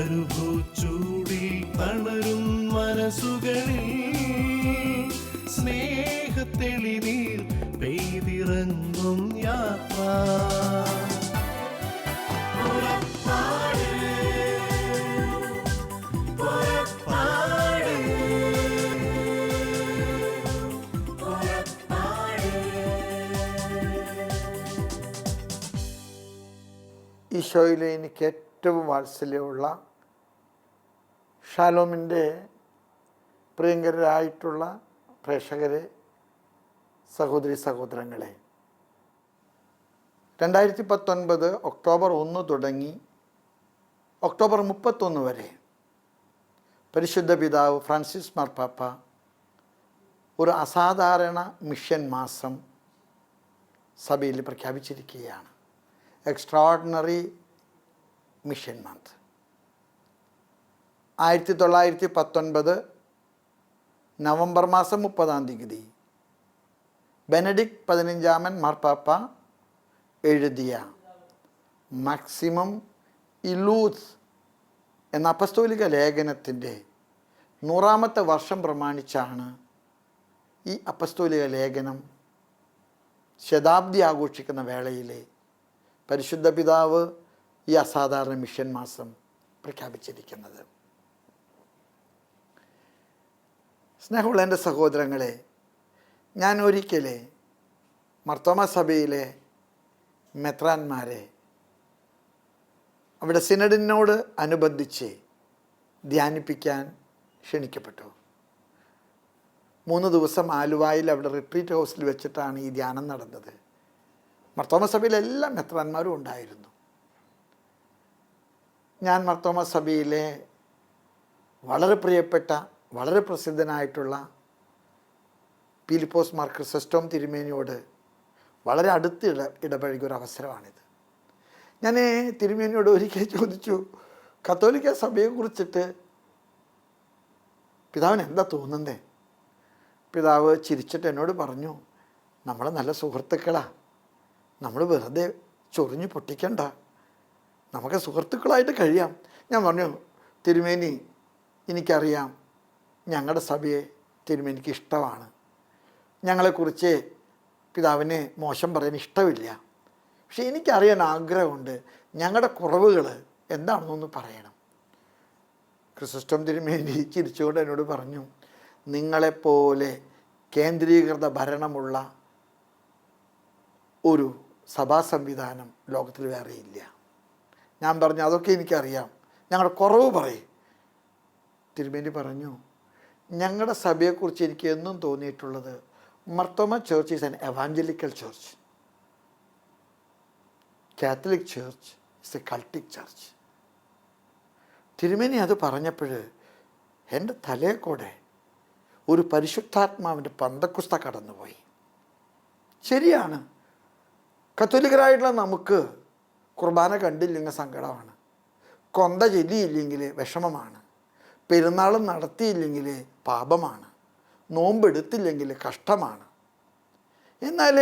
മരുഭൂച്ചൂടിൽ തളരും മനസ്സുകളിൽ സ്നേഹത്തെളിനീർ പെയ്തിറങ്ങും യാത്ര. ഈശോയിലെ എനിക്ക് ഏറ്റവും വാത്സല്യമുള്ള ഷാലോമിന്റെ പ്രിയങ്കരായിട്ടുള്ള പ്രേക്ഷകരെ സഹോദരി സഹോദരങ്ങളെ രണ്ടായിരത്തി പത്തൊൻപത് ഒക്ടോബർ ഒന്ന് തുടങ്ങി ഒക്ടോബർ മുപ്പത്തൊന്ന് വരെ പരിശുദ്ധ പിതാവ് ഫ്രാൻസിസ് മാർപ്പാപ്പ ഒരു അസാധാരണ മിഷൻ മാസം സഭയിൽ പ്രഖ്യാപിച്ചിരിക്കുകയാണ്. Extraordinary mission month. ആയിരത്തി തൊള്ളായിരത്തി പത്തൊൻപത് നവംബർ മാസം മുപ്പതാം തീയതി. ബെനഡിക് പതിനഞ്ചാമൻ മാർപ്പാപ്പ എഴുതിയ മാക്സിമം ഇലൂസ് എന്ന അപസ്തോലിക ലേഖനത്തിന്റെ നൂറാമത്തെ വർഷം പ്രമാണിച്ചാണ് ഈ അപസ്തോലിക ലേഖനം ശതാബ്ദി ആഘോഷിക്കുന്ന വേളയിൽ പരിശുദ്ധ പിതാവ് ഈ അസാധാരണ മിഷൻ മാസം പ്രഖ്യാപിച്ചിരിക്കുന്നത്. സ്നേഹമുള്ള എന്റെ സഹോദരങ്ങളെ ഞാൻ ഒരിക്കലേ മർത്തോമ സഭയിലെ മെത്രാന്മാരെ അവിടെ സിനഡിനോട് അനുബന്ധിച്ച് ധ്യാനിപ്പിക്കാൻ ക്ഷണിക്കപ്പെട്ടു. മൂന്ന് ദിവസം ആലുവായിൽ അവിടെ റിട്രീറ്റ് ഹൗസിൽ വെച്ചിട്ടാണ് ഈ ധ്യാനം നടന്നത്. മർത്തോമ സഭയിലെ എല്ലാ മെത്രാന്മാരും ഉണ്ടായിരുന്നു. ഞാൻ മർത്തോമ സഭയിലെ വളരെ പ്രിയപ്പെട്ട വളരെ പ്രസിദ്ധനായിട്ടുള്ള പീലിപ്പോസ് മാർ ക്രിസസ്റ്റോം തിരുമേനിയോട് വളരെ അടുത്ത് ഇട ഇടപഴകിയ ഒരു അവസരമാണിത്. ഞാൻ തിരുമേനിയോട് ഒരിക്കൽ ചോദിച്ചു കത്തോലിക്ക സഭയെക്കുറിച്ചിട്ട് പിതാവിന് എന്താ തോന്നുന്നത് പിതാവ് ചിരിച്ചിട്ട് എന്നോട് പറഞ്ഞു നമ്മൾ നല്ല സുഹൃത്തുക്കളാ. നമ്മൾ വെറുതെ ചൊറിഞ്ഞു പൊട്ടിക്കണ്ട. നമുക്ക് സുഹൃത്തുക്കളായിട്ട് കഴിയാം. ഞാൻ പറഞ്ഞു തിരുമേനി എനിക്കറിയാം. ഞങ്ങളുടെ സഭയെ തിരുമേനിക്ക് ഇഷ്ടമാണ് ഞങ്ങളെക്കുറിച്ച് പിതാവിന് മോശം പറയാൻ ഇഷ്ടമില്ല. പക്ഷെ എനിക്കറിയാൻ ആഗ്രഹമുണ്ട് ഞങ്ങളുടെ കുറവുകൾ എന്താണെന്നൊന്ന് പറയണം. ക്രിസിസ്റ്റം തിരുമേനി ചിരിച്ചുകൊണ്ട് എന്നോട് പറഞ്ഞു നിങ്ങളെപ്പോലെ കേന്ദ്രീകൃത ഭരണമുള്ള ഒരു സഭാ സംവിധാനം ലോകത്തിൽ വേറെ ഇല്ല. ഞാൻ പറഞ്ഞു അതൊക്കെ എനിക്കറിയാം. ഞങ്ങളുടെ കുറവ് പറയും. തിരുമേനി പറഞ്ഞു ഞങ്ങളുടെ സഭയെക്കുറിച്ച് എനിക്ക് എന്നും തോന്നിയിട്ടുള്ളത് Marthoma church is an evangelical church Catholic church is a cultic church തിരുമേനി അത് പറഞ്ഞപ്പോൾ എന്റെ തലയെ കൂടെ ഒരു പരിശുദ്ധാത്മാവിന്റെ പന്തക്കുസ്ത കടന്നുപോയി. ശരിയാണ്. കത്തോലിക്കരായിട്ടുള്ള നമുക്ക് കുർബാന കണ്ടില്ലെങ്കിൽ സങ്കടമാണ്. കൊന്ത ചെല്ലിയില്ലെങ്കിൽ വിഷമമാണ്. പെരുന്നാളും നടത്തിയില്ലെങ്കിൽ പാപമാണ്. നോമ്പെടുത്തില്ലെങ്കിൽ കഷ്ടമാണ്. എന്നാൽ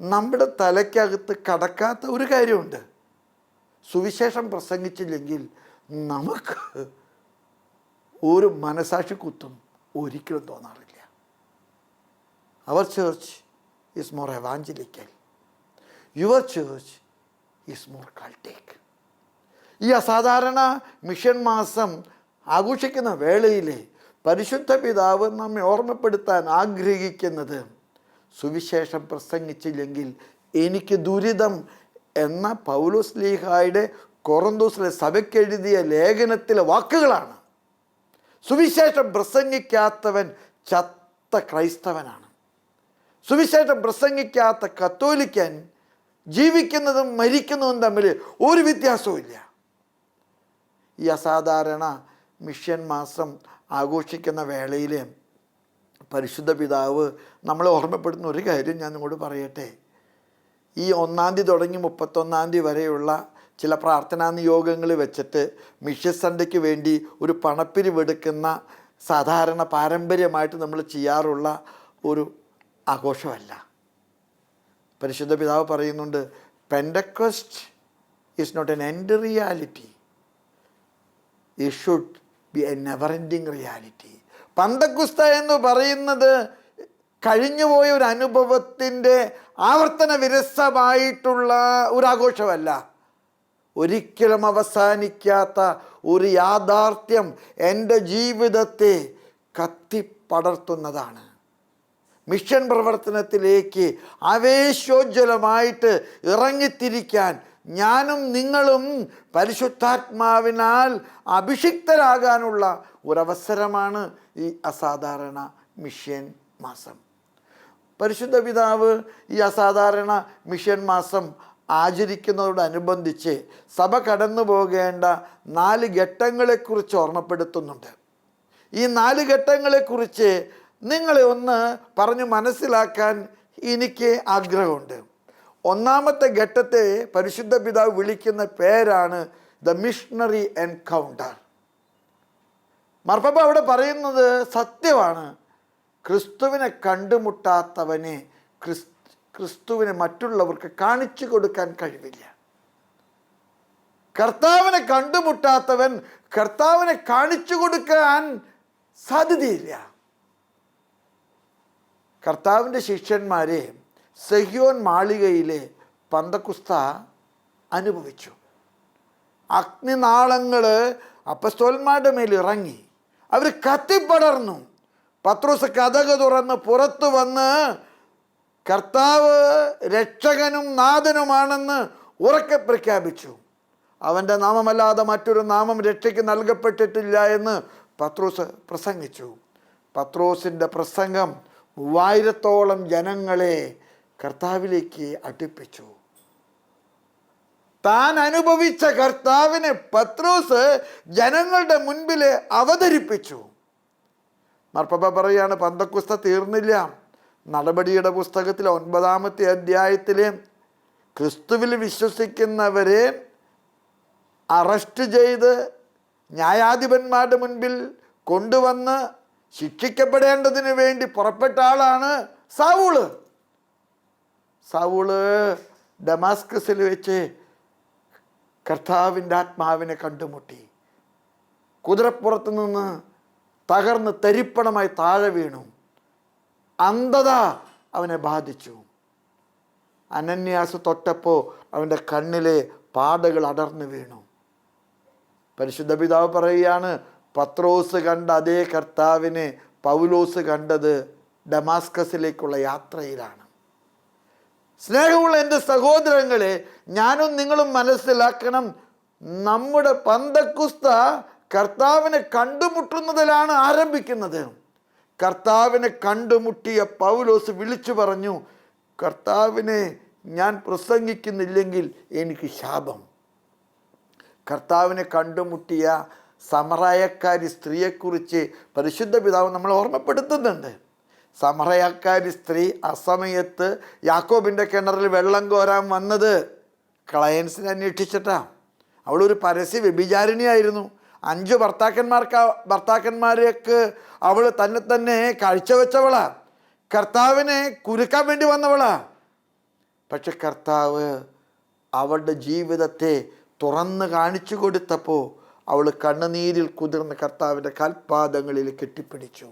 നമ്മുടെ തലയ്ക്കകത്ത് കടക്കാത്ത ഒരു കാര്യമുണ്ട്. സുവിശേഷം പ്രസംഗിച്ചില്ലെങ്കിൽ നമുക്ക് ഒരു മനസാക്ഷി കുത്തും ഒരിക്കലും തോന്നാറില്ല. Our church is more evangelical your church is more cultic ഈ അസാധാരണ മിഷൻ മാസം ആഘോഷിക്കുന്ന വേളയിൽ പരിശുദ്ധ പിതാവ് നമ്മെ ഓർമ്മപ്പെടുത്താൻ ആഗ്രഹിക്കുന്നത്. സുവിശേഷം പ്രസംഗിച്ചില്ലെങ്കിൽ എനിക്ക് ദുരിതം എന്ന പൗലോസ് ലീഹായുടെ കൊറന്തോസിലെ സഭയ്ക്കെഴുതിയ ലേഖനത്തിലെ വാക്കുകളാണ്. സുവിശേഷം പ്രസംഗിക്കാത്തവൻ ചത്ത ക്രൈസ്തവനാണ്. സുവിശേഷം പ്രസംഗിക്കാത്ത കത്തോലിക്കൻ ജീവിക്കുന്നതും മരിക്കുന്നതും തമ്മിൽ ഒരു വ്യത്യാസവും ഈ അസാധാരണ മിഷൻ മാസം ആഘോഷിക്കുന്ന വേളയിൽ പരിശുദ്ധ പിതാവ് നമ്മളെ ഓർമ്മപ്പെടുന്ന ഒരു കാര്യം ഞാൻ നിങ്ങളോട് പറയട്ടെ. ഈ ഒന്നാം തീയതി തുടങ്ങി മുപ്പത്തൊന്നാം തീയതി വരെയുള്ള ചില പ്രാർത്ഥനാ നിയോഗങ്ങൾ വെച്ചിട്ട് മിഷൻ സൺഡയ്ക്ക് വേണ്ടി ഒരു പണപ്പിരിവെടുക്കുന്ന സാധാരണ പാരമ്പര്യമായിട്ട് നമ്മൾ ചെയ്യാറുള്ള ഒരു ആഘോഷമല്ല. പരിശുദ്ധ പിതാവ് പറയുന്നുണ്ട് Pentecost is not an end reality ഈ ഷുഡ് നെവർ എൻഡിങ് റിയാലിറ്റി പന്തക്കുസ്ത എന്ന് പറയുന്നത് കഴിഞ്ഞുപോയ ഒരു അനുഭവത്തിന്റെ ആവർത്തന വിരസമായിട്ടുള്ള ഒരു ആഘോഷമല്ല ഒരിക്കലും അവസാനിക്കാത്ത ഒരു യാഥാർത്ഥ്യം എന്റെ ജീവിതത്തെ കത്തിപ്പടർത്തുന്നതാണ്. മിഷൻ പ്രവർത്തനത്തിലേക്ക് ആവേശോജ്വലമായിട്ട് ഇറങ്ങിത്തിരിക്കാൻ ഞാനും നിങ്ങളും പരിശുദ്ധാത്മാവിനാൽ അഭിഷിക്തരാകാനുള്ള ഒരവസരമാണ് ഈ അസാധാരണ മിഷ്യൻ മാസം. പരിശുദ്ധ പിതാവ് ഈ അസാധാരണ മിഷ്യൻ മാസം ആചരിക്കുന്നതോടനുബന്ധിച്ച് സഭ കടന്നു പോകേണ്ട നാല് ഘട്ടങ്ങളെക്കുറിച്ച് ഓർമ്മപ്പെടുത്തുന്നുണ്ട്. ഈ നാല് ഘട്ടങ്ങളെക്കുറിച്ച് നിങ്ങളെ ഒന്ന് പറഞ്ഞു മനസ്സിലാക്കാൻ എനിക്ക് ആഗ്രഹമുണ്ട്. ഒന്നാമത്തെ ഘട്ടത്തെ പരിശുദ്ധ പിതാവ് വിളിക്കുന്ന പേരാണ് ദ മിഷണറി എൻകൗണ്ടർ മർപ്പപ്പ അവിടെ പറയുന്നത് സത്യമാണ്. ക്രിസ്തുവിനെ കണ്ടുമുട്ടാത്തവനെ ക്രിസ് ക്രിസ്തുവിനെ മറ്റുള്ളവർക്ക് കാണിച്ചു കൊടുക്കാൻ കഴിവില്ല. കർത്താവിനെ കണ്ടുമുട്ടാത്തവൻ കർത്താവിനെ കാണിച്ചു കൊടുക്കാൻ സാധ്യതയില്ല. കർത്താവിന്റെ ശിഷ്യന്മാരെ സെഹ്യോൻ മാളികയിലെ പന്തക്കുസ്ത അനുഭവിച്ചു. അഗ്നിനാളങ്ങൾ അപ്പസ്തോന്മാരുടെ മേൽ ഇറങ്ങി അവർ കത്തിപ്പടർന്നു. പത്രോസ് കഥക തുറന്ന് പുറത്തു വന്ന് കർത്താവ് രക്ഷകനും നാഥനുമാണെന്ന് ഉറക്കെ പ്രഖ്യാപിച്ചു. അവന്റെ നാമമല്ലാതെ മറ്റൊരു നാമം രക്ഷയ്ക്ക് നൽകപ്പെട്ടിട്ടില്ല എന്ന് പത്രോസ് പ്രസംഗിച്ചു. പത്രോസിന്റെ പ്രസംഗം മൂവായിരത്തോളം ജനങ്ങളെ കർത്താവിലേക്ക് അടുപ്പിച്ചു. താൻ അനുഭവിച്ച കർത്താവിനെ പത്രോസ് ജനങ്ങളുടെ മുൻപിൽ അവതരിപ്പിച്ചു. മർപ്പപ്പ പറയാണ് പന്തക്കുസ്ത തീർന്നില്ല. നടപടിയുടെ പുസ്തകത്തിലെ ഒൻപതാമത്തെ അധ്യായത്തിൽ ക്രിസ്തുവിൽ വിശ്വസിക്കുന്നവരെ അറസ്റ്റ് ചെയ്ത് ന്യായാധിപന്മാരുടെ മുൻപിൽ കൊണ്ടുവന്ന് ശിക്ഷിക്കപ്പെടേണ്ടതിന് വേണ്ടി പുറപ്പെട്ട ആളാണ് സാവൂൾ. സാവൂൾ ഡമാസ്കസിൽ വെച്ച് കർത്താവിന്റെ ആത്മാവിനെ കണ്ടുമുട്ടി. കുതിരപ്പുറത്ത് നിന്ന് തകർന്ന് തരിപ്പണമായി താഴെ വീണു. അന്ധത അവനെ ബാധിച്ചു. അനന്യാസ് തൊട്ടപ്പോൾ അവന്റെ കണ്ണിലെ പാടകൾ അടർന്നു വീണു. പരിശുദ്ധ പിതാവ് പറയുകയാണ് പത്രോസ് കണ്ട അതേ കർത്താവിനെ പൗലോസ് കണ്ടത് ഡമാസ്കസിലേക്കുള്ള യാത്രയിലാണ്. സ്നേഹമുള്ള എന്റെ സഹോദരങ്ങളെ ഞാനും നിങ്ങളും മനസ്സിലാക്കണം. നമ്മുടെ പന്തക്കുസ്ത കർത്താവിനെ കണ്ടുമുട്ടുന്നതിലാണ് ആരംഭിക്കുന്നത്. കർത്താവിനെ കണ്ടുമുട്ടിയ പൗലോസ് വിളിച്ചു പറഞ്ഞു കർത്താവിനെ ഞാൻ പ്രസംഗിക്കുന്നില്ലെങ്കിൽ എനിക്ക് ശാപം. കർത്താവിനെ കണ്ടുമുട്ടിയ സമറായക്കാരി സ്ത്രീയെക്കുറിച്ച് പരിശുദ്ധ പിതാവ് നമ്മൾ ഓർമ്മപ്പെടുത്തുന്നുണ്ട്. സമറയക്കാരി സ്ത്രീ അസമയത്ത് യാക്കോബിന്റെ കിണറിൽ വെള്ളം കോരാൻ വന്നത് ക്ലയൻസിനെ അന്വേഷിച്ചിട്ടാ. അവളൊരു പരസ്യ വ്യഭിചാരിണിയായിരുന്നു. അഞ്ച് ഭർത്താക്കന്മാർക്ക് ഭർത്താക്കന്മാരെയൊക്കെ അവൾ തന്നെ തന്നെ കാഴ്ചവെച്ചവളാ കർത്താവിനെ കുരുക്കാൻ വേണ്ടി വന്നവളാ. പക്ഷെ കർത്താവ് അവളുടെ ജീവിതത്തെ തുറന്ന് കാണിച്ചു കൊടുത്തപ്പോൾ അവൾ കണ്ണുനീരിൽ കുതിർന്ന് കർത്താവിന്റെ കാൽപാദങ്ങളിൽ കെട്ടിപ്പിടിച്ചു.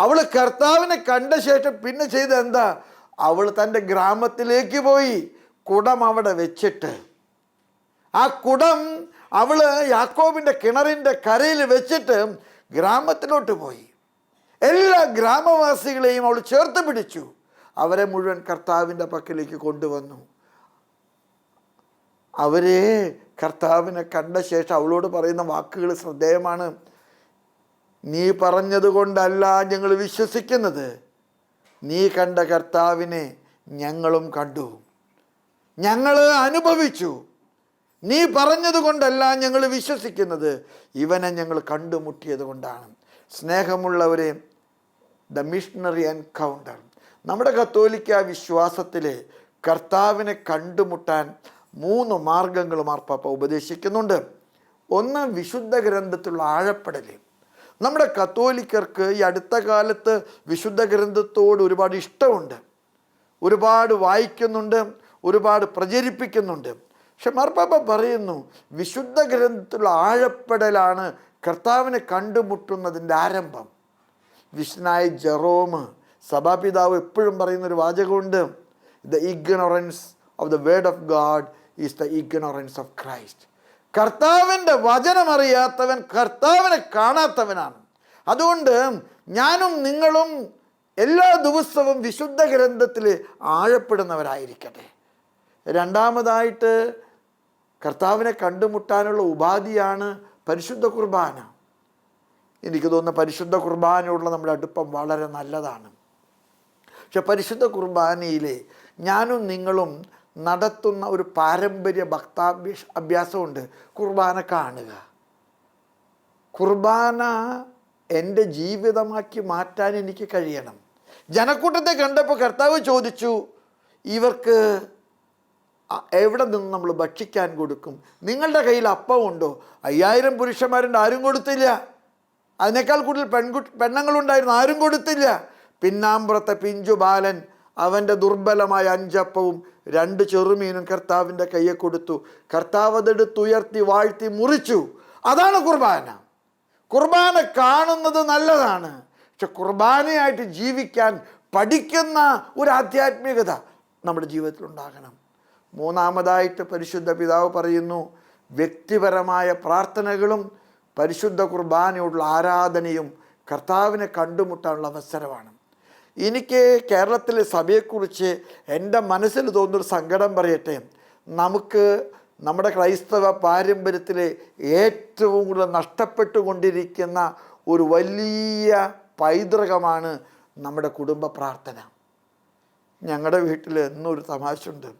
അവൾ കർത്താവിനെ കണ്ട ശേഷം പിന്നെ ചെയ്ത എന്താ? അവൾ തന്റെ ഗ്രാമത്തിലേക്ക് പോയി കുടം അവിടെ വെച്ചിട്ട്. ആ കുടം അവൾ യാക്കോബിന്റെ കിണറിന്റെ കരയിൽ വെച്ചിട്ട് ഗ്രാമത്തിലോട്ട് പോയി. എല്ലാ ഗ്രാമവാസികളെയും അവൾ ചേർത്ത് പിടിച്ചു. അവരെ മുഴുവൻ കർത്താവിന്റെ പക്കലേക്ക് കൊണ്ടുവന്നു. അവരെ കർത്താവിനെ കണ്ട ശേഷം അവളോട് പറയുന്ന വാക്കുകൾ ശ്രദ്ധേയമാണ്. നീ പറഞ്ഞതുകൊണ്ടല്ല ഞങ്ങൾ വിശ്വസിക്കുന്നത്. നീ കണ്ട കർത്താവിനെ ഞങ്ങളും കണ്ടു. ഞങ്ങൾ അനുഭവിച്ചു. നീ പറഞ്ഞതുകൊണ്ടല്ല ഞങ്ങൾ വിശ്വസിക്കുന്നത്. ഇവനെ ഞങ്ങൾ കണ്ടുമുട്ടിയത് കൊണ്ടാണ്. സ്നേഹമുള്ളവരെ ദ മിഷണറി എൻകൗണ്ടർ നമ്മുടെ കത്തോലിക്ക വിശ്വാസത്തിലെ കർത്താവിനെ കണ്ടുമുട്ടാൻ മൂന്ന് മാർഗങ്ങൾ മാർപ്പാപ്പ ഉപദേശിക്കുന്നുണ്ട്. ഒന്ന് വിശുദ്ധ ഗ്രന്ഥത്തിലുള്ള ആഴപ്പെടൽ നമ്മുടെ കത്തോലിക്കർക്ക് ഈ അടുത്ത കാലത്ത് വിശുദ്ധ ഗ്രന്ഥത്തോട് ഒരുപാട് ഇഷ്ടമുണ്ട്. ഒരുപാട് വായിക്കുന്നുണ്ട് ഒരുപാട് പ്രചരിപ്പിക്കുന്നുണ്ട്. പക്ഷെ മാർപ്പാപ്പ പറയുന്നു വിശുദ്ധ ഗ്രന്ഥത്തിലുള്ള ആഴപ്പെടലാണ് കർത്താവിനെ കണ്ടുമുട്ടുന്നതിന്റെ ആരംഭം. വിഷ്ണായ ജെറോമ് സഭാപിതാവ് എപ്പോഴും പറയുന്ന ഒരു വാചകമുണ്ട് the ignorance of the word of God is the ignorance of Christ കർത്താവിന്റെ വചനമറിയാത്തവൻ കർത്താവിനെ കാണാത്തവനാണ്. അതുകൊണ്ട് ഞാനും നിങ്ങളും എല്ലാ ദിവസവും വിശുദ്ധ ഗ്രന്ഥത്തിൽ ആഴപ്പെടുന്നവരായിരിക്കട്ടെ. രണ്ടാമതായിട്ട് കർത്താവിനെ കണ്ടുമുട്ടാനുള്ള ഉപാധിയാണ് പരിശുദ്ധ കുർബാന. എനിക്ക് തോന്നുന്ന പരിശുദ്ധ കുർബാനയോടുള്ള നമ്മുടെ അടുപ്പം വളരെ നല്ലതാണ്. പക്ഷെ പരിശുദ്ധ കുർബാനയിലെ ഞാനും നിങ്ങളും നടത്തുന്ന ഒരു പാരമ്പര്യ ഭക്താഭ്യാസ അഭ്യാസമുണ്ട്. കുർബാന കാണുക. കുർബാന എന്റെ ജീവിതമാക്കി മാറ്റാൻ എനിക്ക് കഴിയണം. ജനക്കൂട്ടത്തെ കണ്ടപ്പോൾ കർത്താവ് ചോദിച്ചു ഇവർക്ക് എവിടെ നിന്ന് നമ്മൾ ഭക്ഷിക്കാൻ കൊടുക്കും? നിങ്ങളുടെ കയ്യിൽ അപ്പമുണ്ടോ അയ്യായിരം പുരുഷന്മാരുണ്ട് ആരും കൊടുത്തില്ല. അതിനേക്കാൾ കൂടുതൽ പെൺകുട്ടി പെണ്ണുങ്ങളുണ്ടായിരുന്നു ആരും കൊടുത്തില്ല. പിന്നാമ്പുറത്തെ പിഞ്ചു ബാലൻ അവന്റെ ദുർബലമായ അഞ്ചപ്പവും രണ്ട് ചെറുമീനും കർത്താവിന്റെ കയ്യെ കൊടുത്തു. കർത്താവ് അതെടുത്തുയർത്തി വാഴ്ത്തി മുറിച്ചു. അതാണ് കുർബാന. കുർബാന കാണുന്നത് നല്ലതാണ്. പക്ഷെ കുർബാനയായിട്ട് ജീവിക്കാൻ പഠിക്കുന്ന ഒരു ആധ്യാത്മികത നമ്മുടെ ജീവിതത്തിൽ ഉണ്ടാകണം. മൂന്നാമതായിട്ട് പരിശുദ്ധ പിതാവ് പറയുന്നു വ്യക്തിപരമായ പ്രാർത്ഥനകളും പരിശുദ്ധ കുർബാനയോടുള്ള ആരാധനയും കർത്താവിനെ കണ്ടുമുട്ടാനുള്ള അവസരമാണ്. എനിക്ക് കേരളത്തിലെ സഭയെക്കുറിച്ച് എന്റെ മനസ്സിൽ തോന്നുന്നൊരു സങ്കടം പറയട്ടെ. നമുക്ക് നമ്മുടെ ക്രൈസ്തവ പാരമ്പര്യത്തിൽ ഏറ്റവും കൂടുതൽ നഷ്ടപ്പെട്ടുകൊണ്ടിരിക്കുന്ന ഒരു വലിയ പൈതൃകമാണ് നമ്മുടെ കുടുംബ പ്രാർത്ഥന. ഞങ്ങളുടെ വീട്ടിൽ എന്നൊരു തമാശയുണ്ട്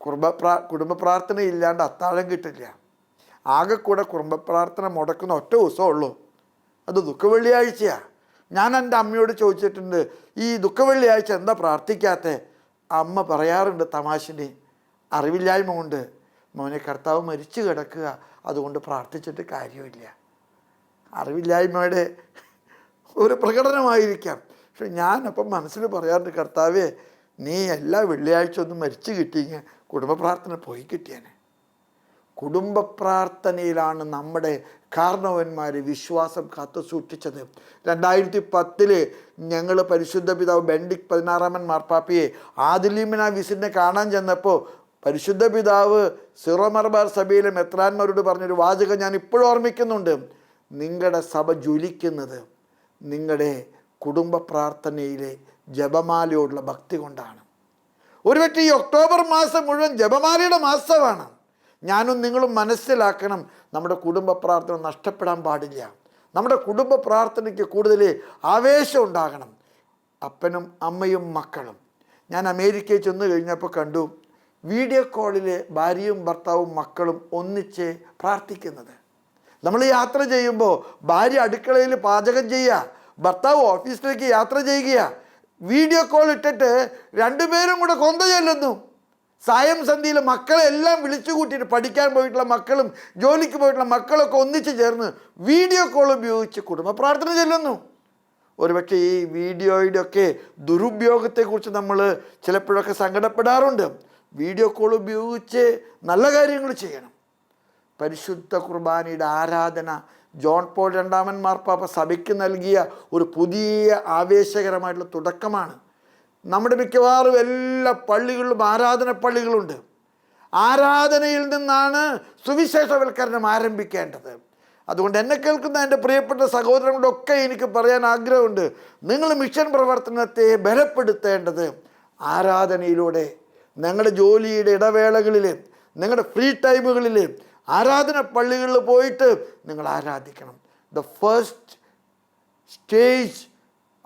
കുടുംബ പ്രാ കുടുംബ പ്രാർത്ഥന ഇല്ലാണ്ട് അത്താഴം കിട്ടില്ല. ആകെ കൂടെ കുടുംബ പ്രാർത്ഥന മുടക്കുന്ന ഒറ്റ ദിവസമേ ഉള്ളൂ. അത് ദുഃഖവെള്ളിയാഴ്ചയാണ് ഞാൻ എന്റെ അമ്മയോട് ചോദിച്ചിട്ടുണ്ട് ഈ ദുഃഖവെള്ളിയാഴ്ച എന്താ പ്രാർത്ഥിക്കാത്ത? അമ്മ പറയാറുണ്ട് തമാശിന് അറിവില്ലായ്മ കൊണ്ട് മോനെ കർത്താവ് മരിച്ചു കിടക്കുക അതുകൊണ്ട് പ്രാർത്ഥിച്ചിട്ട് കാര്യമില്ല. അറിവില്ലായ്മയുടെ ഒരു പ്രകടനമായിരിക്കാം. പക്ഷെ ഞാനപ്പം മനസ്സിൽ പറയാറുണ്ട് കർത്താവേ നീ എല്ലാ വെള്ളിയാഴ്ച ഒന്നും മരിച്ചു കിട്ടിയെങ്കിൽ കുടുംബ പ്രാർത്ഥന പോയി കിട്ടിയേനെ. കുടുംബ പ്രാർത്ഥനയിലാണ് നമ്മുടെ കാരണവന്മാർ വിശ്വാസം കാത്തു സൂക്ഷിച്ചത്. രണ്ടായിരത്തി പത്തിൽ ഞങ്ങൾ പരിശുദ്ധ പിതാവ് ബെൻഡിക് പതിനാറാമൻ മാർപ്പാപ്പയെ ആദിലീമിന വിസിനെ കാണാൻ ചെന്നപ്പോൾ പരിശുദ്ധ പിതാവ് സിറോ മർബാർ സഭയിലെ മെത്രാന്മാരോട് പറഞ്ഞൊരു വാചകം ഞാൻ ഇപ്പോഴും ഓർമ്മിക്കുന്നുണ്ട്. നിങ്ങളുടെ സഭ ജ്വലിക്കുന്നത് നിങ്ങളുടെ കുടുംബ പ്രാർത്ഥനയിലെ ജപമാലയോടുള്ള ഭക്തി കൊണ്ടാണ്. ഒരു ഈ ഒക്ടോബർ മാസം മുഴുവൻ ജപമാലയുടെ മാസമാണ്. ഞാനും നിങ്ങളും മനസ്സിലാക്കണം നമ്മുടെ കുടുംബ പ്രാർത്ഥന നഷ്ടപ്പെടാൻ പാടില്ല. നമ്മുടെ കുടുംബ പ്രാർത്ഥനയ്ക്ക് കൂടുതൽ ആവേശം ഉണ്ടാകണം. അപ്പനും അമ്മയും മക്കളും. ഞാൻ അമേരിക്കയിൽ ചെന്ന് കഴിഞ്ഞപ്പോൾ കണ്ടു വീഡിയോ കോളിൽ ഭാര്യയും ഭർത്താവും മക്കളും ഒന്നിച്ച് പ്രാർത്ഥിക്കുന്നത്. നമ്മൾ യാത്ര ചെയ്യുമ്പോൾ ഭാര്യ അടുക്കളയിൽ പാചകം ചെയ്യുക ഭർത്താവ് ഓഫീസിലേക്ക് യാത്ര ചെയ്യുക വീഡിയോ കോൾ ഇട്ടിട്ട് രണ്ടുപേരും കൂടെ കൊന്ത ചെല്ലുന്നു സായം സന്ധ്യയിൽ മക്കളെ എല്ലാം വിളിച്ചു കൂട്ടിയിട്ട് പഠിക്കാൻ പോയിട്ടുള്ള മക്കളും ജോലിക്ക് പോയിട്ടുള്ള മക്കളൊക്കെ ഒന്നിച്ച് ചേർന്ന് വീഡിയോ കോൾ ഉപയോഗിച്ച് കുടുംബ പ്രാർത്ഥന ചെല്ലുന്നു. ഒരുപക്ഷെ ഈ വീഡിയോയുടെ ഒക്കെ ദുരുപയോഗത്തെക്കുറിച്ച് നമ്മൾ ചിലപ്പോഴൊക്കെ സങ്കടപ്പെടാറുണ്ട്. വീഡിയോ കോൾ ഉപയോഗിച്ച് നല്ല കാര്യങ്ങൾ ചെയ്യണം. പരിശുദ്ധ കുർബാനയുടെ ആരാധന ജോൺ പോൾ രണ്ടാമൻ മാർപ്പാപ്പ സഭയ്ക്ക് നൽകിയ ഒരു പുതിയ ആവേശകരമായിട്ടുള്ള തുടക്കമാണ്. നമ്മുടെ മിക്കവാറും എല്ലാ പള്ളികളിലും ആരാധന പള്ളികളുണ്ട്. ആരാധനയിൽ നിന്നാണ് സുവിശേഷവൽക്കരണം ആരംഭിക്കേണ്ടത്. അതുകൊണ്ട് എന്നെ കേൾക്കുന്ന എന്റെ പ്രിയപ്പെട്ട സഹോദരങ്ങളൊക്കെ എനിക്ക് പറയാൻ ആഗ്രഹമുണ്ട്. നിങ്ങൾ മിഷൻ പ്രവർത്തനത്തെ ബലപ്പെടുത്തേണ്ടത് ആരാധനയിലൂടെ നിങ്ങളുടെ ജോലിയുടെ ഇടവേളകളിൽ നിങ്ങളുടെ ഫ്രീ ടൈമുകളിൽ ആരാധന പള്ളികളിൽ പോയിട്ട് നിങ്ങൾ ആരാധിക്കണം. The first stage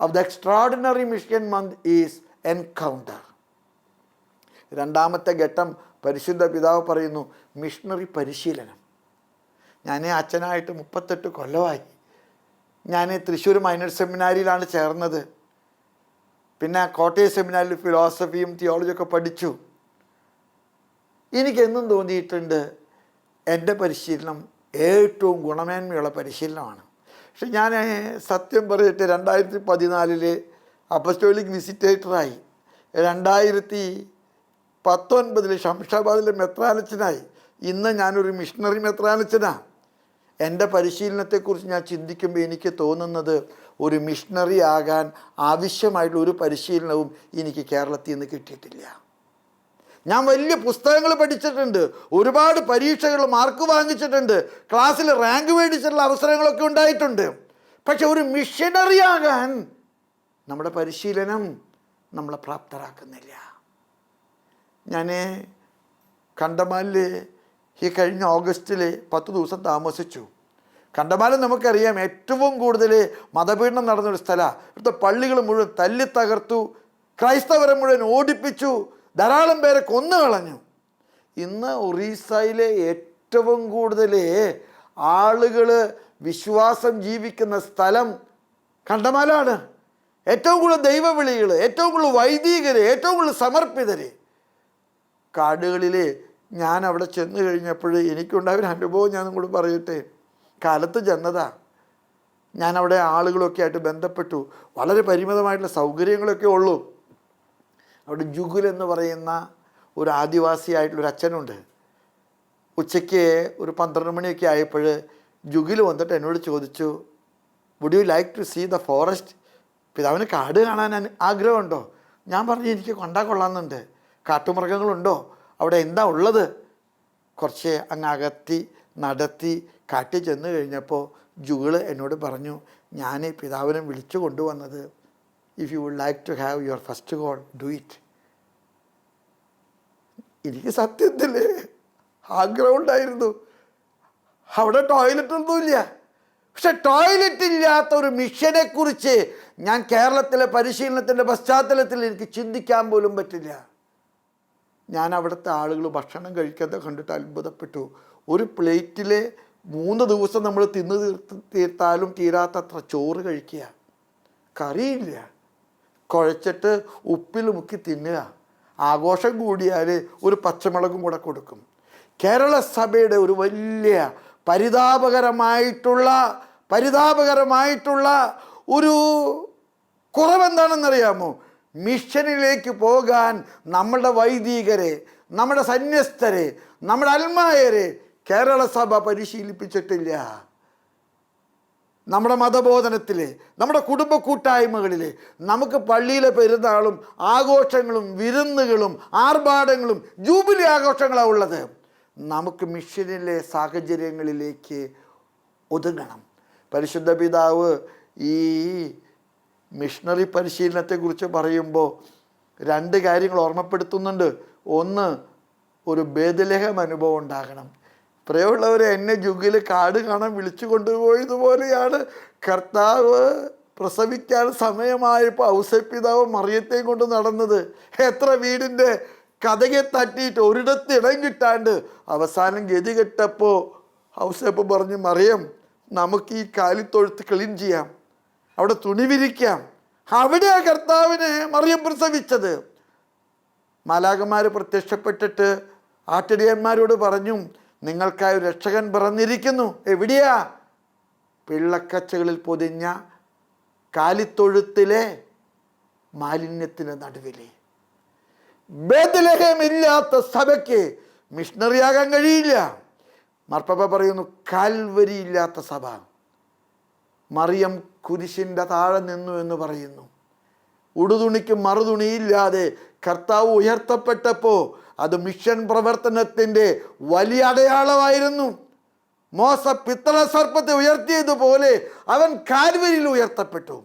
of the extraordinary mission month is encounter. രണ്ടാമത്തെ ഘട്ടം പരിശുദ്ധ പിതാവ് പറയുന്നു മിഷണറി പരിശീലനം. ഞാൻ അച്ഛനായിട്ട് മുപ്പത്തെട്ട് കൊല്ലമായി. ഞാൻ തൃശ്ശൂർ മൈനർ സെമിനാരിയിലാണ് ചേർന്നത്. പിന്നെ കോട്ടയം സെമിനാരിൽ ഫിലോസഫിയും തിയോളജിയൊക്കെ പഠിച്ചു. എനിക്കെന്നും തോന്നിയിട്ടുണ്ട് എന്റെ പരിശീലനം ഏറ്റവും ഗുണമേന്മയുള്ള പരിശീലനമാണ്. പക്ഷെ ഞാൻ സത്യം പറഞ്ഞിട്ട് രണ്ടായിരത്തി പതിനാലിൽ അപ്പസ്റ്റോളിക് വിസിറ്റേറ്ററായി. രണ്ടായിരത്തി പത്തൊൻപതിൽ ഷംഷാബാദിലെ മെത്രാനച്ചനായി. ഇന്ന് ഞാനൊരു മിഷണറി മെത്രാനച്ചനാണ് എന്റെ പരിശീലനത്തെക്കുറിച്ച് ഞാൻ ചിന്തിക്കുമ്പോൾ എനിക്ക് തോന്നുന്നത് ഒരു മിഷണറി ആകാൻ ആവശ്യമായിട്ടുള്ള ഒരു പരിശീലനവും എനിക്ക് കേരളത്തിൽ നിന്ന് കിട്ടിയിട്ടില്ല. ഞാൻ വലിയ പുസ്തകങ്ങൾ പഠിച്ചിട്ടുണ്ട്. ഒരുപാട് പരീക്ഷകൾ മാർക്ക് വാങ്ങിച്ചിട്ടുണ്ട്. ക്ലാസ്സിൽ റാങ്ക് മേടിച്ചിട്ടുള്ള അവസരങ്ങളൊക്കെ ഉണ്ടായിട്ടുണ്ട്. പക്ഷെ ഒരു മിഷനറി ആകാൻ നമ്മുടെ പരിശീലനം നമ്മളെ പ്രാപ്തരാക്കുന്നില്ല. ഞാൻ കണ്ടമാലിൽ ഈ കഴിഞ്ഞ ഓഗസ്റ്റിൽ പത്ത് ദിവസം താമസിച്ചു. കണ്ടമാലം നമുക്കറിയാം ഏറ്റവും കൂടുതൽ മതപീഡനം നടന്നൊരു സ്ഥലമാണ് ഇവിടുത്തെ പള്ളികൾ മുഴുവൻ തല്ലി തകർത്തു. ക്രൈസ്തവരെ മുഴുവൻ ഓടിപ്പിച്ചു. ധാരാളം പേരെ കൊന്നു കളഞ്ഞു. ഇന്ന് ഒറീസയിലെ ഏറ്റവും കൂടുതൽ ആളുകൾ വിശ്വാസം ജീവിക്കുന്ന സ്ഥലം കണ്ടമാലാണ്. ഏറ്റവും കൂടുതൽ ദൈവവിളികൾ ഏറ്റവും കൂടുതൽ വൈദികർ ഏറ്റവും കൂടുതൽ സമർപ്പിതർ കാടുകളിൽ ഞാൻ അവിടെ ചെന്ന് കഴിഞ്ഞപ്പോൾ എനിക്കുണ്ടായ ഒരു അനുഭവം ഞാൻ കൂടെ പറയട്ടെ. കാലത്ത് ചെന്നതാ. ഞാൻ അവിടെ ആളുകളൊക്കെ ആയിട്ട് ബന്ധപ്പെട്ടു. വളരെ പരിമിതമായിട്ടുള്ള സൗകര്യങ്ങളൊക്കെ ഉള്ളൂ. അവിടെ ജുഗുൽ എന്ന് പറയുന്ന ഒരു ആദിവാസിയായിട്ടുള്ളൊരു അച്ഛനുണ്ട്. ഉച്ചയ്ക്ക് ഒരു പന്ത്രണ്ട് മണിയൊക്കെ ആയപ്പോൾ ജുഗിൽ വന്നിട്ട് എന്നോട് ചോദിച്ചു would you like to see the forest പിതാവിന് കാട് കാണാൻ ആഗ്രഹമുണ്ടോ? ഞാൻ പറഞ്ഞു എനിക്ക് കൊണ്ടാ കൊള്ളാമെന്നുണ്ട്. കാട്ടുമൃഗങ്ങളുണ്ടോ? അവിടെ എന്താ ഉള്ളത്? കുറച്ച് അങ്ങ് അകത്തി നടത്തി കാട്ടിൽ ചെന്ന് കഴിഞ്ഞപ്പോൾ ജുഗിൾ എന്നോട് പറഞ്ഞു ഞാൻ പിതാവിനെ വിളിച്ചു കൊണ്ടുവന്നത്. If you would like to have your first goal do it എനിക്ക് സത്യത്തിൽ ആഗ്രഹം ഉണ്ടായിരുന്നു. അവിടെ ടോയ്ലറ്റ് ഒന്നുമില്ല. പക്ഷെ ടോയ്ലറ്റ് ഇല്ലാത്ത ഒരു മിഷനെ കുറിച്ച് ഞാൻ കേരളത്തിലെ പരിശീലനത്തിന്റെ പശ്ചാത്തലത്തിൽ എനിക്ക് ചിന്തിക്കാൻ പോലും പറ്റില്ല. ഞാൻ അവിടുത്തെ ആളുകൾ ഭക്ഷണം കഴിക്കാതെ കണ്ടിട്ട് അത്ഭുതപ്പെട്ടു. ഒരു പ്ലേറ്റിലെ മൂന്ന് ദിവസം നമ്മൾ തിന്ന് തീർത്ത് തീർത്താലും തീരാത്തത്ര ചോറ് കഴിക്കുക. കറിയില്ല. കുഴച്ചിട്ട് ഉപ്പിൽ മുക്കി തിന്നുക. ആഘോഷം കൂടിയാൽ ഒരു പച്ചമുളകും കൂടെ കൊടുക്കും. കേരള സഭയുടെ ഒരു വലിയ പരിതാപകരമായിട്ടുള്ള പരിതാപകരമായിട്ടുള്ള ഒരു കുറവെന്താണെന്നറിയാമോ? മിഷനിലേക്ക് പോകാൻ നമ്മുടെ വൈദികരെ നമ്മുടെ സന്യസ്തരെ നമ്മുടെ അൽമായരെ കേരള സഭ പരിശീലിപ്പിച്ചിട്ടില്ല. നമ്മുടെ മതബോധനത്തിൽ നമ്മുടെ കുടുംബ കൂട്ടായ്മകളിൽ നമുക്ക് പള്ളിയിലെ പെരുന്നാളും ആഘോഷങ്ങളും വിരുന്നുകളും ആർഭാടങ്ങളും ജൂബിലി ആഘോഷങ്ങളാണ് ഉള്ളത്. നമുക്ക് മിഷനിലെ സാഹചര്യങ്ങളിലേക്ക് ഒതുങ്ങണം. പരിശുദ്ധ പിതാവ് ഈ മിഷണറി പരിശീലനത്തെക്കുറിച്ച് പറയുമ്പോൾ രണ്ട് കാര്യങ്ങൾ ഓർമ്മപ്പെടുത്തുന്നുണ്ട്. ഒന്ന് ഒരു ഭേദലേഹം അനുഭവം ഉണ്ടാകണം. പ്രിയമുള്ളവരെ എന്നെ ജുഗിൽ കാട് കാണാൻ വിളിച്ചു കൊണ്ടുപോയതുപോലെയാണ് കർത്താവ് പ്രസവിക്കാൻ സമയമായപ്പോൾ ഔസപ്പിതാവ് മറിയത്തെയും കൊണ്ട് നടന്നത്. എത്ര വീടിന്റെ കഥകെ തട്ടിയിട്ട് ഒരിടത്ത് ഇടം കിട്ടാണ്ട് അവസാനം ഗതി കെട്ടപ്പോൾ ഔസപ്പ് പറഞ്ഞു മറിയം നമുക്ക് ഈ കാലിത്തൊഴുത്ത് ക്ലീൻ ചെയ്യാം. അവിടെ തുണി വിരിക്കാം. അവിടെയാ കർത്താവിനെ മറിയം പ്രസവിച്ചത്. മാലാകന്മാർ പ്രത്യക്ഷപ്പെട്ടിട്ട് ആട്ടിടിയന്മാരോട് പറഞ്ഞു നിങ്ങൾക്കായി രക്ഷകൻ പിറന്നിരിക്കുന്നു. എവിടെയാ? പിള്ളക്കച്ചകളിൽ പൊതിഞ്ഞ കാലിത്തൊഴുത്തിലെ മാലിന്യത്തിന് നടുവിലെ. ബേദലഹമില്ലാത്ത സഭയ്ക്ക് മിഷണറിയാകാൻ കഴിയില്ല. മാർപ്പാപ്പ പറയുന്നു കാൽവരിയില്ലാത്ത സഭ. മറിയം കുരിശിന്റെ താഴെ നിന്നു എന്ന് പറയുന്നു. ഉടുതുണിക്ക് മറുതുണിയില്ലാതെ കർത്താവ് ഉയർത്തപ്പെട്ടപ്പോൾ അത് മിഷൻ പ്രവർത്തനത്തിന്റെ വലിയ അടയാളമായിരുന്നു. മോസ പിത്തള സർപ്പത്തെ ഉയർത്തിയതുപോലെ അവൻ കാൽവരിയിൽ ഉയർത്തപ്പെട്ടു.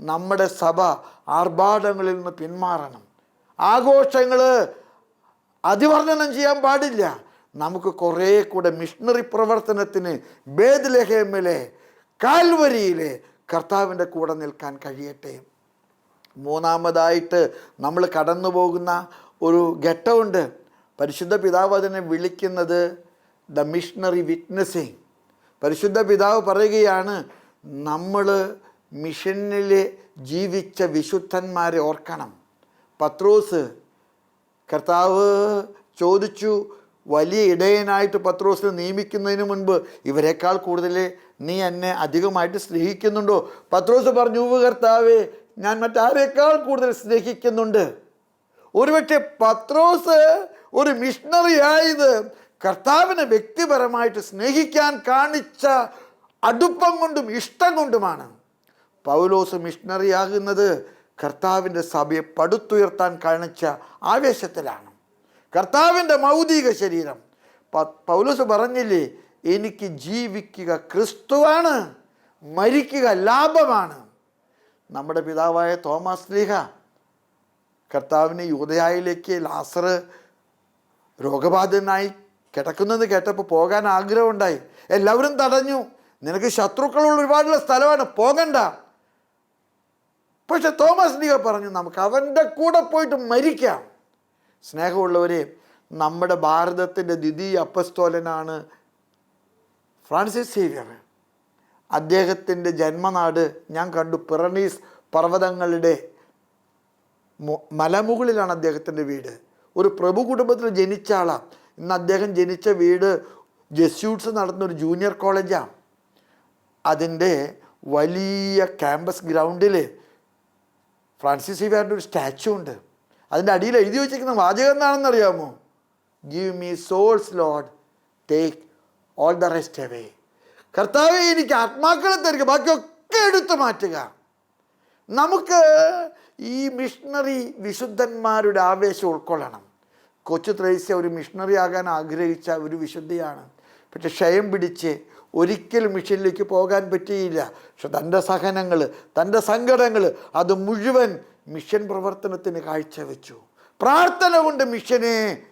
നമ്മുടെ സഭ ആർഭാടങ്ങളിൽ നിന്ന് പിന്മാറണം. ആഘോഷങ്ങൾ അതിവർണനം ചെയ്യാൻ പാടില്ല. നമുക്ക് കുറേ കൂടെ മിഷണറി പ്രവർത്തനത്തിന് ബേദ്ലഹേമിലെ കാൽവരിയിലെ കർത്താവിന്റെ കൂടെ നിൽക്കാൻ കഴിയട്ടെ. മൂന്നാമതായിട്ട് നമ്മൾ കടന്നു പോകുന്ന ഒരു ഘട്ടമുണ്ട്. പരിശുദ്ധ പിതാവ് അതിനെ വിളിക്കുന്നത് ദ മിഷണറി വിറ്റ്നസിങ് പരിശുദ്ധ പിതാവ് പറയുകയാണ് നമ്മൾ മിഷനിൽ ജീവിച്ച വിശുദ്ധന്മാരെ ഓർക്കണം. പത്രോസ് കർത്താവ് ചോദിച്ചു വലിയ ഇടയനായിട്ട് പത്രോസിനെ നിയമിക്കുന്നതിന് മുൻപ് ഇവരെക്കാൾ കൂടുതൽ നീ എന്നെ അധികമായിട്ട് സ്നേഹിക്കുന്നുണ്ടോ? പത്രോസ് പറഞ്ഞു "ഉവ്വ് കർത്താവേ ഞാൻ മറ്റാരേക്കാൾ കൂടുതൽ സ്നേഹിക്കുന്നുണ്ട്? ഒരുപക്ഷെ പത്രോസ് ഒരു മിഷണറി ആയത് കർത്താവിനെ വ്യക്തിപരമായിട്ട് സ്നേഹിക്കാൻ കാണിച്ച അടുപ്പം കൊണ്ടും ഇഷ്ടം കൊണ്ടുമാണ്. പൗലോസ് മിഷണറി ആകുന്നത് കർത്താവിന്റെ സഭയെ പടുത്തുയർത്താൻ കാണിച്ച ആവേശത്തിലാണ്. കർത്താവിന്റെ മൗതിക ശരീരം. പൗലോസ് പറഞ്ഞില്ലേ എനിക്ക് ജീവിക്കുക ക്രിസ്തുവാണ് മരിക്കുക ലാഭമാണ്. നമ്മുടെ പിതാവായ തോമസ് ലീഹ കർത്താവിനെ യൂതയായിലേക്ക് ലാസർ രോഗബാധിതനായി കിടക്കുന്നത് കേട്ടപ്പോൾ പോകാൻ ആഗ്രഹമുണ്ടായി. എല്ലാവരും തടഞ്ഞു. നിനക്ക് ശത്രുക്കളുള്ള ഒരുപാടുള്ള സ്ഥലമാണ് പോകണ്ട. പക്ഷെ തോമസ് ലീഗ പറഞ്ഞു നമുക്ക് അവന്റെ കൂടെ പോയിട്ട് മരിക്കാം. സ്നേഹമുള്ളവരെ നമ്മുടെ ഭാരതത്തിന്റെ ദ്വിതീയ അപ്പസ്തോലനാണ് ഫ്രാൻസിസ് സേവ്യർ. അദ്ദേഹത്തിന്റെ ജന്മനാട് ഞാൻ കണ്ടു. പിറണീസ് പർവതങ്ങളുടെ മലമുകളിലാണ് അദ്ദേഹത്തിന്റെ വീട്. ഒരു പ്രഭു കുടുംബത്തിൽ ജനിച്ച ആളാണ് ഇന്ന് അദ്ദേഹം ജനിച്ച വീട് ജെസ്യൂട്ട്സ് നടത്തുന്ന ഒരു ജൂനിയർ കോളേജാണ് അതിന്റെ വലിയ ക്യാമ്പസ് ഗ്രൗണ്ടിൽ ഫ്രാൻസിസ് സേവിയറിന്റെ ഒരു സ്റ്റാച്ചു ഉണ്ട്. അതിന്റെ അടിയിൽ എഴുതി വെച്ചിരിക്കുന്ന വാചകം എന്താണെന്ന് അറിയാമോ give me souls Lord take all the rest away കർത്താവ് എനിക്ക് ആത്മാക്കളെ തരിക ബാക്കിയൊക്കെ എടുത്തു മാറ്റുക. നമുക്ക് ഈ മിഷണറി വിശുദ്ധന്മാരുടെ ആവേശം ഉൾക്കൊള്ളണം. കൊച്ചു ത്രേസ്യ ഒരു മിഷണറി ആകാൻ ആഗ്രഹിച്ച ഒരു വിശുദ്ധിയാണ്. പക്ഷെ ക്ഷയം പിടിച്ച് ഒരിക്കലും മിഷനിലേക്ക് പോകാൻ പറ്റിയില്ല. പക്ഷെ തന്റെ സഹനങ്ങൾ തന്റെ സങ്കടങ്ങൾ അത് മുഴുവൻ മിഷൻ പ്രവർത്തനത്തിന് കാഴ്ചവെച്ചു. പ്രാർത്ഥന കൊണ്ട് മിഷനെ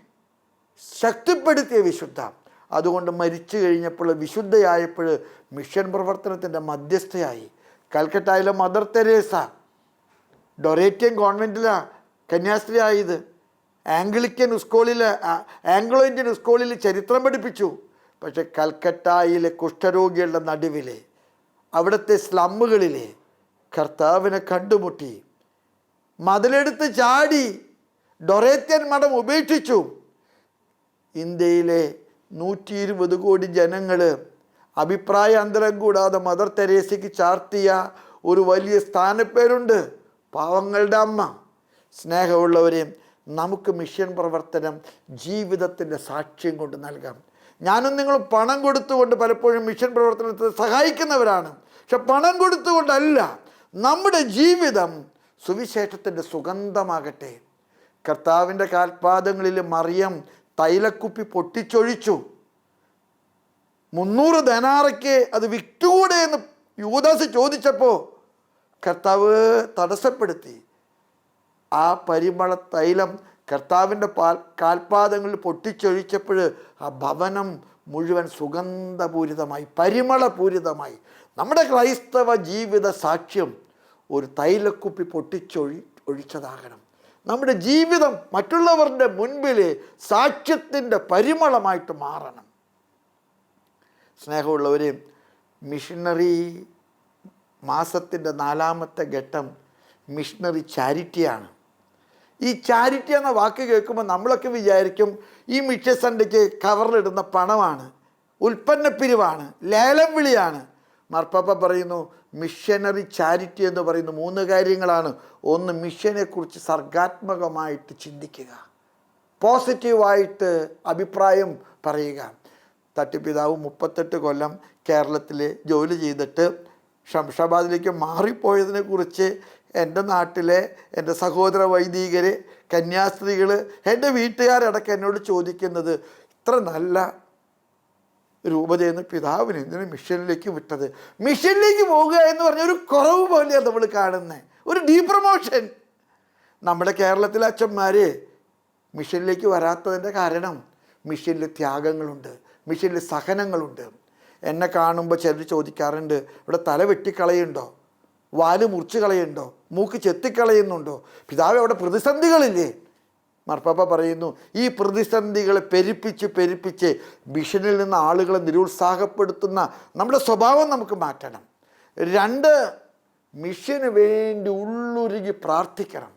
ശക്തിപ്പെടുത്തിയ വിശുദ്ധ. അതുകൊണ്ട് മരിച്ചു കഴിഞ്ഞപ്പോൾ വിശുദ്ധയായപ്പോൾ മിഷൻ പ്രവർത്തനത്തിന്റെ മധ്യസ്ഥയായി. കൽക്കട്ടയിലെ മദർ തെരേസ ഡൊറേറ്റിയൻ കോൺവെന്റിലാണ് കന്യാസ്ത്രീ ആയത് ആംഗ്ലിക്കൻ സ്കൂളിൽ ആംഗ്ലോ ഇന്ത്യൻ സ്കൂളിൽ ചരിത്രം പഠിപ്പിച്ചു. പക്ഷെ കൽക്കട്ടയിലെ കുഷ്ഠരോഗികളുടെ നടുവിലെ അവിടുത്തെ സ്ലമ്മുകളിൽ കർത്താവിനെ കണ്ടുമുട്ടി. മതിലെടുത്ത് ചാടി ഡൊറേത്യൻ മഠം ഉപേക്ഷിച്ചു. ഇന്ത്യയിലെ നൂറ്റി ഇരുപത് കോടി ജനങ്ങൾ അഭിപ്രായ അന്തരം കൂടാതെ മദർ തെരേസയ്ക്ക് ചാർത്തിയ ഒരു വലിയ സ്ഥാനപ്പേരുണ്ട് പാവങ്ങളുടെ അമ്മ. സ്നേഹമുള്ളവരെയും നമുക്ക് മിഷൻ പ്രവർത്തനം ജീവിതത്തിന്റെ സാക്ഷ്യം കൊണ്ട് നൽകാം. ഞാനും നിങ്ങൾ പണം കൊടുത്തുകൊണ്ട് പലപ്പോഴും മിഷൻ പ്രവർത്തനത്തെ സഹായിക്കുന്നവരാണ്. പക്ഷെ പണം കൊടുത്തുകൊണ്ടല്ല നമ്മുടെ ജീവിതം സുവിശേഷത്തിന്റെ സുഗന്ധമാകട്ടെ. കർത്താവിന്റെ കാൽപാദങ്ങളിൽ മറിയം തൈലക്കുപ്പി പൊട്ടിച്ചൊഴിച്ചു. മുന്നൂറ് ധനാറയ്ക്ക് അത് വിറ്റുകൂടെ എന്ന് യൂദാസ് ചോദിച്ചപ്പോൾ കർത്താവ് തടസ്സപ്പെടുത്തി. ആ പരിമള തൈലം കർത്താവിന്റെ പാൽ കാൽപാദങ്ങളിൽ പൊട്ടിച്ചൊഴിച്ചപ്പോൾ ആ ഭവനം മുഴുവൻ സുഗന്ധപൂരിതമായി പരിമളപൂരിതമായി. നമ്മുടെ ക്രൈസ്തവ ജീവിത സാക്ഷ്യം ഒരു തൈലക്കുപ്പി പൊട്ടിച്ചൊഴി ഒഴിച്ചതാകണം. നമ്മുടെ ജീവിതം മറ്റുള്ളവരുടെ മുൻപിൽ സാക്ഷ്യത്തിന്റെ പരിമളമായിട്ട് മാറണം. സ്നേഹമുള്ളവരെ മിഷണറി മാസത്തിന്റെ നാലാമത്തെ ഘട്ടം മിഷണറി ചാരിറ്റിയാണ്. ഈ ചാരിറ്റി എന്ന വാക്ക് കേൾക്കുമ്പോൾ നമ്മളൊക്കെ വിചാരിക്കും ഈ മിഷൻ സൺഡേക്ക് കവറിലിടുന്ന പണമാണ് ഉൽപ്പന്ന പിരിവാണ് ലേലം വിളിയാണ്. മാർപ്പാപ്പ പറയുന്നു മിഷനറി ചാരിറ്റി എന്ന് പറയുന്ന മൂന്ന് കാര്യങ്ങളാണ്. ഒന്ന് മിഷനെക്കുറിച്ച് സർഗാത്മകമായിട്ട് ചിന്തിക്കുക പോസിറ്റീവായിട്ട് അഭിപ്രായം പറയുക. തട്ടിപ്പിതാവ് മുപ്പത്തെട്ട് കൊല്ലം കേരളത്തിൽ ജോലി ചെയ്തിട്ട് ഷംഷാബാദിലേക്ക് മാറിപ്പോയതിനെ കുറിച്ച് എന്റെ നാട്ടിലെ എന്റെ സഹോദര വൈദികർ കന്യാസ്ത്രീകൾ എന്റെ വീട്ടുകാരടക്കം എന്നോട് ചോദിക്കുന്നത് ഇത്ര നല്ല രൂപതയെന്ന് പിതാവിന് എന്തിനു മിഷനിലേക്ക് വിട്ടത്? മിഷനിലേക്ക് പോവുക എന്ന് പറഞ്ഞ ഒരു കുറവ് പോലെയാണ് നമ്മൾ കാണുന്നത് ഒരു ഡീ പ്രൊമോഷൻ നമ്മുടെ കേരളത്തിലെ അച്ഛന്മാർ മിഷനിലേക്ക് വരാത്തതിന്റെ കാരണം മിഷനിൽ ത്യാഗങ്ങളുണ്ട് മിഷനിൽ സഹനങ്ങളുണ്ട്. എന്നെ കാണുമ്പോൾ ചിലർ ചോദിക്കാറുണ്ട് ഇവിടെ തല വെട്ടിക്കളയുണ്ടോ വാൽ മുറിച്ച് കളയുന്നുണ്ടോ? മൂക്ക് ചെത്തിക്കളയുന്നുണ്ടോ? പിതാവ് അവിടെ പ്രതിസന്ധികളില്ലേ? മാർപ്പാപ്പ പറയുന്നു ഈ പ്രതിസന്ധികളെ പെരുപ്പിച്ച് പെരുപ്പിച്ച് മിഷനിൽ നിന്ന് ആളുകളെ നിരുത്സാഹപ്പെടുത്തുന്ന നമ്മുടെ സ്വഭാവം നമുക്ക് മാറ്റണം. രണ്ട് മിഷന് വേണ്ടി ഉള്ളുരുകി പ്രാർത്ഥിക്കണം.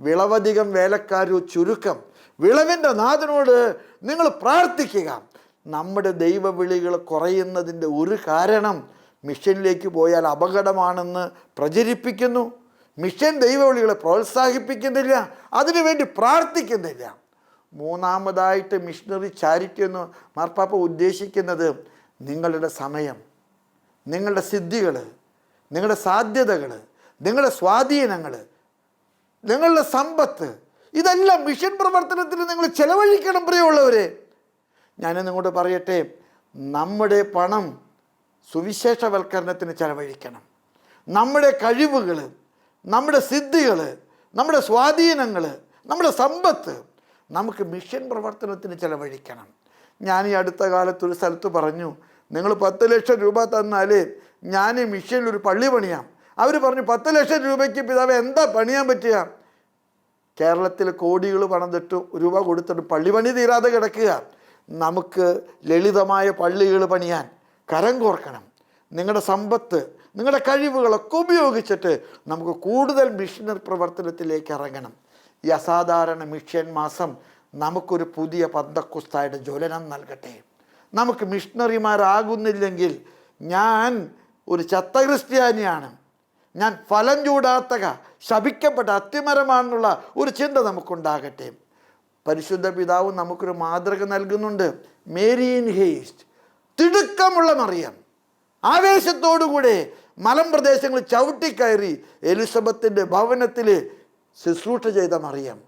വിളവധികം വേലക്കാരോ ചുരുക്കം. വിളവിന്റെ നാഥനോട് നിങ്ങൾ പ്രാർത്ഥിക്കുക. നമ്മുടെ ദൈവവിളികൾ കുറയുന്നതിന്റെ ഒരു കാരണം മിഷനിലേക്ക് പോയാൽ അപകടമാണെന്ന് പ്രചരിപ്പിക്കുന്നു. മിഷൻ ദൈവവിളികളെ പ്രോത്സാഹിപ്പിക്കുന്നില്ല അതിനുവേണ്ടി പ്രാർത്ഥിക്കുന്നില്ല. മൂന്നാമതായിട്ട് മിഷണറി ചാരിറ്റി എന്ന് മാർപ്പാപ്പ ഉദ്ദേശിക്കുന്നത് നിങ്ങളുടെ സമയം നിങ്ങളുടെ സിദ്ധികൾ നിങ്ങളുടെ സാധ്യതകൾ നിങ്ങളുടെ സ്വാധീനങ്ങൾ നിങ്ങളുടെ സമ്പത്ത് ഇതെല്ലാം മിഷൻ പ്രവർത്തനത്തിന് നിങ്ങൾ ചെലവഴിക്കണം പ്രിയമുള്ളവരെ. ഞാൻ നിങ്ങളോട് പറയട്ടെ നമ്മുടെ പണം സുവിശേഷവൽക്കരണത്തിന് ചെലവഴിക്കണം. നമ്മുടെ കഴിവുകൾ നമ്മുടെ സിദ്ധികൾ നമ്മുടെ സ്വാധീനങ്ങൾ നമ്മുടെ സമ്പത്ത് നമുക്ക് മിഷൻ പ്രവർത്തനത്തിന് ചെലവഴിക്കണം. ഞാൻ ഈ അടുത്ത കാലത്ത് ഒരു സ്ഥലത്ത് പറഞ്ഞു നിങ്ങൾ പത്ത് ലക്ഷം രൂപ തന്നാൽ ഞാൻ ഈ മിഷനിൽ ഒരു പള്ളി പണിയാം. അവർ പറഞ്ഞു പത്ത് ലക്ഷം രൂപയ്ക്ക് പിതാവ് എന്താ പണിയാൻ പറ്റുക? കേരളത്തിൽ കോടികൾ പണം പണിതിട്ട് രൂപ കൊടുത്തിട്ട് പള്ളി പണി തീരാതെ കിടക്കുക. നമുക്ക് ലളിതമായ പള്ളികൾ പണിയാൻ കരം കോർക്കണം. നിങ്ങളുടെ സമ്പത്ത് നിങ്ങളുടെ കഴിവുകളൊക്കെ ഉപയോഗിച്ചിട്ട് നമുക്ക് കൂടുതൽ മിഷനറി പ്രവർത്തനത്തിലേക്ക് ഇറങ്ങണം. ഈ അസാധാരണ മിഷൻ മാസം നമുക്കൊരു പുതിയ പന്തക്കുസ്തായുടെ ജ്വലനം നൽകട്ടെ. നമുക്ക് മിഷണറിമാരാകുന്നില്ലെങ്കിൽ ഞാൻ ഒരു ചത്ത ക്രിസ്ത്യാനിയാണ് ഞാൻ ഫലം ചൂടാത്തക ശപിക്കപ്പെട്ട അത്യമരമാണെന്നുള്ള ഒരു ചിന്ത നമുക്കുണ്ടാകട്ടെ. പരിശുദ്ധ പിതാവ് നമുക്കൊരു മാതൃക നൽകുന്നുണ്ട്. Mary in haste. തിടുക്കമുള്ള മറിയം. ആവേശത്തോടുകൂടെ മലമ്പ്രദേശങ്ങൾ ചവിട്ടിക്കയറി എലിസബത്തിന്റെ ഭവനത്തിൽ ശുശ്രൂഷ ചെയ്ത മറിയം.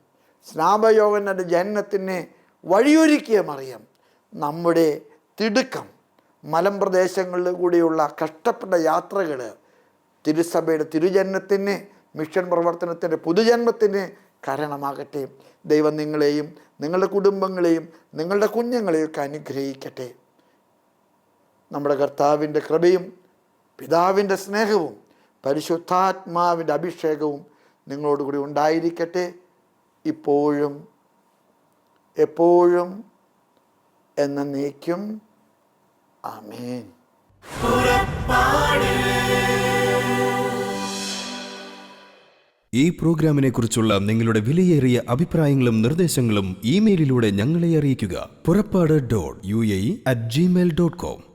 സ്നാപയോഗനന്റെ ജനനത്തിന് വഴിയൊരുക്കിയ മറിയം. നമ്മുടെ തിടുക്കം. മലമ്പ്രദേശങ്ങളിൽ കൂടിയുള്ള കഷ്ടപ്പെട്ട യാത്രകൾ തിരുസഭയുടെ തിരുജന്മത്തിന് മിഷൻ പ്രവർത്തനത്തിന്റെ പുതുജന്മത്തിന് കാരണമാകട്ടെ. ദൈവം നിങ്ങളെയും നിങ്ങളുടെ കുടുംബങ്ങളെയും നിങ്ങളുടെ കുഞ്ഞുങ്ങളെയൊക്കെ അനുഗ്രഹിക്കട്ടെ. നമ്മുടെ കർത്താവിന്റെ കൃപയും പിതാവിന്റെ സ്നേഹവും പരിശുദ്ധാത്മാവിന്റെ അഭിഷേകവും നിങ്ങളോടുകൂടി ഉണ്ടായിരിക്കട്ടെ. ഇപ്പോഴും എപ്പോഴും എന്ന നീക്കും. ആമേൻ. ഈ പ്രോഗ്രാമിനെ കുറിച്ചുള്ള നിങ്ങളുടെ വിലയേറിയ അഭിപ്രായങ്ങളും നിർദ്ദേശങ്ങളും ഇമെയിലിലൂടെ ഞങ്ങളെ അറിയിക്കുക. Purappad dot U A at Gmail dot com